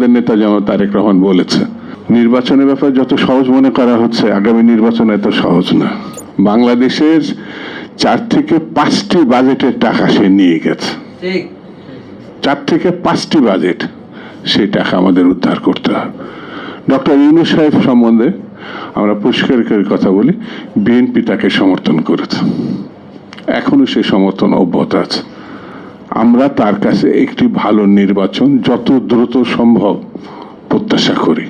আমাদের নেতা যেমন তারেক রহমান বলেছে। নির্বাচনের ব্যাপারে যত সহজ মনে করা হচ্ছে আগামী নির্বাচন এত সহজ না। বাংলাদেশের চার থেকে পাঁচটি বাজেটের টাকা সে নিয়ে গেছে। চার থেকে পাঁচটি বাজেট সেই টাকা আমাদের উদ্ধার করতে হবে। ডক্টর ইউনুস সাহেব সম্বন্ধে আমরা পরিষ্কার করে কথা বলি বিএনপি তাকে সমর্থন করেছে। এখনও সে সমর্থন অব্যাহত আছে। আমরা তার কাছে একটি ভালো নির্বাচন যত দ্রুত সম্ভব প্রত্যাশা করি।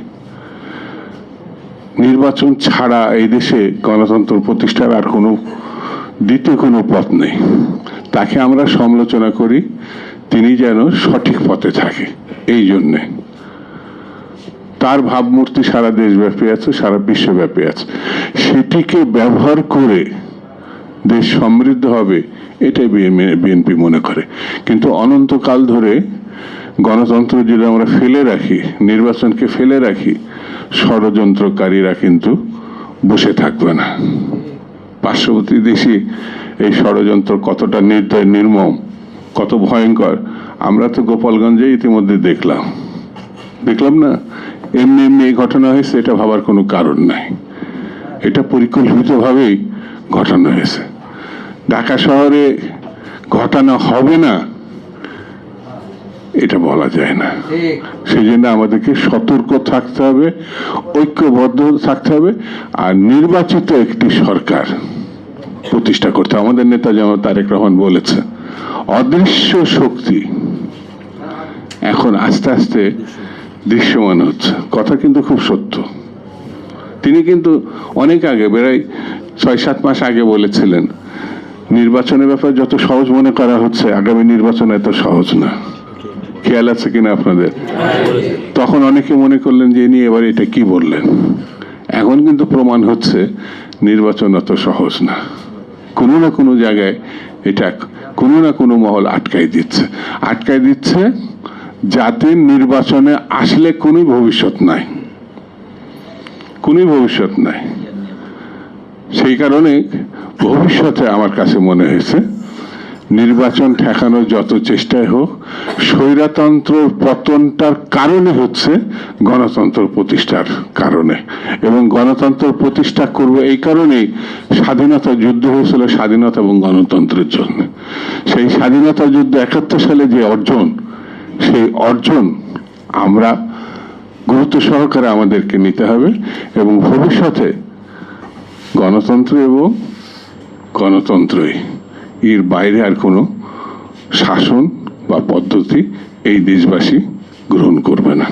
নির্বাচন ছাড়া এই দেশে গণতন্ত্র প্রতিষ্ঠার আর কোনো দ্বিতীয় কোনো পথ নেই। তাকে আমরা সমালোচনা করি, তিনি যেন সঠিক পথে থাকে, এই জন্যে। তার ভাবমূর্তি সারা দেশব্যাপী আছে, সারা বিশ্বব্যাপী আছে। সেটিকে ব্যবহার করে দেশ সমৃদ্ধ হবে এটাই বিএনপি মনে করে। কিন্তু অনন্তকাল ধরে গণতন্ত্র যদি আমরা ফেলে রাখি, নির্বাচনকে ফেলে রাখি, ষড়যন্ত্রকারীরা কিন্তু বসে থাকবে না। পার্শ্ববর্তী দেশে এই ষড়যন্ত্র কতটা নির্দয়, নির্মম, কত ভয়ঙ্কর, আমরা তো গোপালগঞ্জে ইতিমধ্যে দেখলাম। দেখলাম না? এমনি এমনি এই ঘটনা হয়েছে, এটা ভাবার কোনো কারণ নাই। এটা পরিকল্পিতভাবেই ঘটানো হয়েছে। ঢাকা শহরে ঘটানো হবে না এটা বলা যায় না। সেই জন্য আমাদেরকে সতর্ক থাকতে হবে ঐক্যবদ্ধ থাকতে হবে আর নির্বাচিত একটি সরকার প্রতিষ্ঠা করতে আমাদের নেতা যেমন তারেক রহমান বলেছে অদৃশ্য শক্তি এখন আস্তে আস্তে দৃশ্যমান হচ্ছে। কথা কিন্তু খুব সত্য। তিনি কিন্তু অনেক আগে বেড়াই ছয় সাত মাস আগে বলেছিলেন নির্বাচনের ব্যাপার যত সহজ মনে করা হচ্ছে, আগামী নির্বাচন এত সহজ না। খেয়াল আছে কিনা আপনাদের? তখন অনেকে মনে করলেন যে, ইনি এবার এটা কি বললেন? এখন কিন্তু প্রমাণ হচ্ছে, নির্বাচন অত সহজ না। কোনো না কোনো জায়গায় এটা কোনো না কোনো মহল আটকাই দিচ্ছে। আটকাই দিচ্ছে যাতে নির্বাচনে আসলে কোনো ভবিষ্যৎ নাই। কোনো ভবিষ্যৎ নাই। সেই কারণে ভবিষ্যতে আমার কাছে মনে হয়েছে, নির্বাচন ঠেকানোর যত চেষ্টাই হোক স্বৈরতন্ত্র পতনটার কারণে হচ্ছে গণতন্ত্র প্রতিষ্ঠার কারণে। এবং গণতন্ত্র প্রতিষ্ঠা করব এই কারণেই স্বাধীনতা যুদ্ধ হয়েছিল স্বাধীনতা এবং গণতন্ত্রের জন্য। সেই স্বাধীনতা যুদ্ধ একাত্তর সালে যে অর্জন, সেই অর্জন আমরা গুরুত্ব সহকারে আমাদেরকে নিতে হবে এবং ভবিষ্যতে গণতন্ত্র এবং গণতন্ত্রই। এর বাইরে আর কোনো শাসন বা পদ্ধতি এই দেশবাসী গ্রহণ করবে না।